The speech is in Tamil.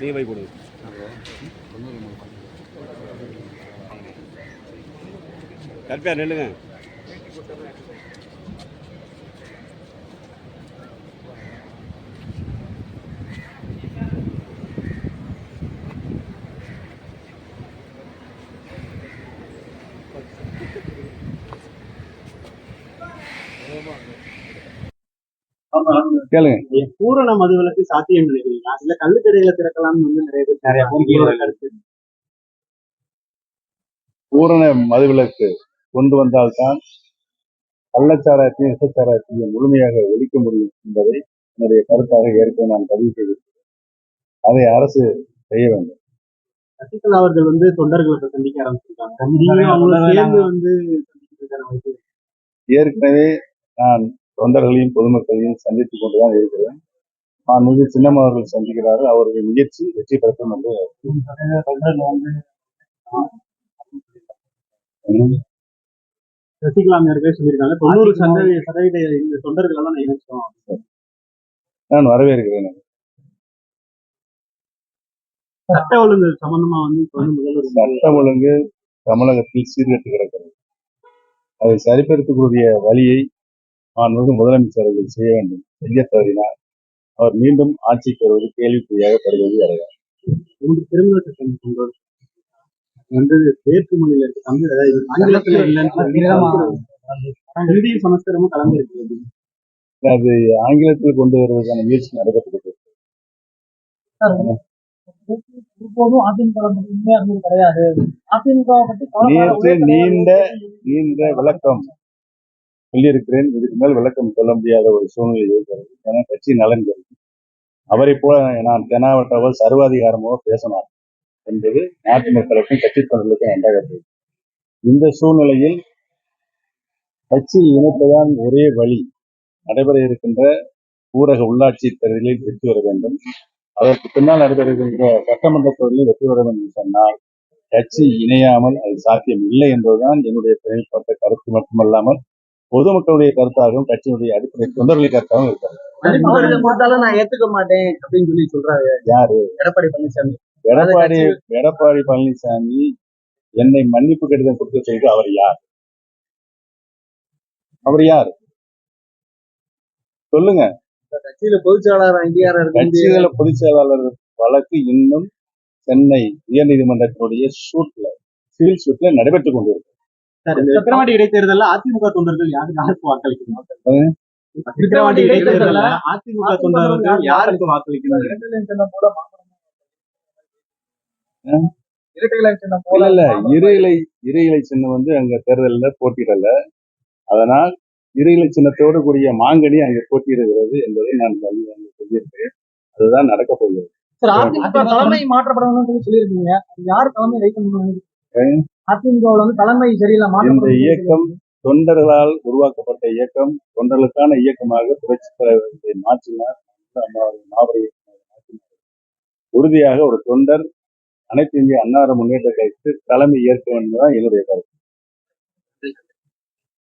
நீ போய் கொடு. கற்பியார் நில்லுங்க. கேளுங்க. பூரண மதுவிலக்கு சாத்தியம் நினைக்கிறீங்களா? இல்ல கள்ளுக்கடையில திறக்கலாம்னு வந்து நிறைய பேர் நிறைய கருத்து. பூரண மதுவிலக்கு கொண்டு வந்தால்தான் கள்ளச்சாராயத்தையும் விஷச்சாராயத்தையும் முழுமையாக ஒழிக்க முடியும் என்பதை என்னுடைய கருத்தாக ஏற்கனவே நான் பதிவு செய்திருக்கிறேன். அதை அரசு செய்ய வேண்டும். சசிகலா அவர்கள் வந்து தொண்டர்களை இப்ப சந்திக்க ஆரம்பிச்சிருக்காங்க. ஏற்கனவே நான் தொண்டர்களையும் பொதுமக்களையும் சந்தித்துக் கொண்டுதான் இருக்கிறேன். நான் மிக சின்னம் அவர்கள் சந்திக்கிறார்கள். அவருடைய முயற்சி வெற்றி பெறட்டும் என்று சசிகலா அவர்களே சொல்லியிருக்காங்க தொண்ணூறு சதவீத சதவீத இந்த தொண்டர்கள் எல்லாம் நான் இணைச்சோம் நான் வரவேற்கிறேன். சட்ட ஒழுங்கு சம்பந்தமா வந்து சட்டம் ஒழுங்கு தமிழகத்தில் சீர்கெட்டு கிடக்கிறது. அதை சரிப்படுத்தக்கூடிய வழியை மாண்புமிகு முதலமைச்சர் அவர்கள் செய்ய வேண்டும். செய்ய தவறினார்? அவர் மீண்டும் ஆட்சிக்கு வருவது கேள்விக்குறியாக படுவது அடையார் மூன்று திருமண சட்டம் கொண்டு வந்து வேற்று மொழியில இருக்கு தமிழ் அதாவது ஆங்கிலத்துல இல்லைன்னு ஹிந்தி சமஸ்கிருதமும் கலந்து இருக்கு அது ஆங்கிலத்தில் கொண்டு வருவதற்கான முயற்சி நேற்று நீண்ட நீண்ட விளக்கம். சொல்லியிருக்கிறேன். இதுக்கு மேல் விளக்கம் சொல்ல முடியாத ஒரு சூழ்நிலை இருக்கிறது ஏன்னா கட்சி நலன் கருதி அவரை போல நான் தெனாவட்டவோ சர்வாதிகாரமோ பேசலாம் என்பது நாட்டு மக்களுக்கும் கட்சி தொண்டர்களுக்கும் நன்றாக தெரியும். இந்த சூழ்நிலையில் கட்சி இணைப்பதான் ஒரே வழி. நடைபெற இருக்கின்ற ஊரக உள்ளாட்சி தேர்தலில் வெற்றி பெற வேண்டும். அதற்கு பின்னால் நடைபெற இருக்கின்ற சட்டமன்ற தேர்தலில் வெற்றி பெற வேண்டும் சொன்னால் கட்சி இணையாமல் அது சாத்தியம் இல்லை என்பதுதான் என்னுடைய தனிப்பட்ட கருத்து மட்டுமல்லாமல் பொதுமக்களுடைய கருத்தாகவும் கட்சியினுடைய அடிப்படை தொண்டர்களுடைய கருத்தாகவும் கொடுத்தாலும் நான் ஏத்துக்க மாட்டேன் அப்படின்னு சொல்லி சொல்றாரு யாரு? எடப்பாடி பழனிசாமி. எடப்பாடி எடப்பாடி பழனிசாமி என்னை மன்னிப்பு கடிதம் கொடுக்க செய்து அவர் யார்? அவர் யார்? சொல்லுங்க. கட்சியில பொதுச் செயலாளர் அங்கீகாரம் இருக்கு கட்சிகள பொதுச் செயலாளர் வழக்கு இன்னும் சென்னை உயர்நீதிமன்றத்தினுடைய சூட்ல சிவில் சூட்ல நடைபெற்றுக் கொண்டிருக்கு. விக்கிரவாண்டி இடைத்தேர்தல்ல அதிமுக தொண்டர்கள் யாருக்கு யாருக்கு வாக்களிக்கணும்? விக்கிரவாண்டி இடைத்தேர்தல்ல அதிமுக தொண்டர்கள் யாருக்கு வாக்களிக்கணும்? இரு இலை இரு இலை சின்னம் வந்து அங்க தேர்தல்ல போட்டியிடல. அதனால் இரு இலை சின்னத்தோடு கூடிய மாங்கனி அங்கே போட்டியிடுகிறது என்பதை நான் சொல்லியிருக்கேன் அதுதான் நடக்க போகிறது. தலைமை மாற்றப்படணும்னு சொல்லி சொல்லியிருக்கீங்க. யார் தலைமை வைக்கணும் அதிமுகவுல வந்து தலைமை சரியில்லை இந்த இயக்கம் தொண்டர்களால் உருவாக்கப்பட்ட இயக்கம் தொண்டர்களுக்கான இயக்கமாக புரட்சி தலைவரை மாற்றினார். மாபெரும் உறுதியாக ஒரு தொண்டர் அனைத்து இந்திய அன்னார முன்னேற்ற கழகத்துக்கு தலைமை ஏற்க வேண்டும் தான் என்னுடைய கருத்து.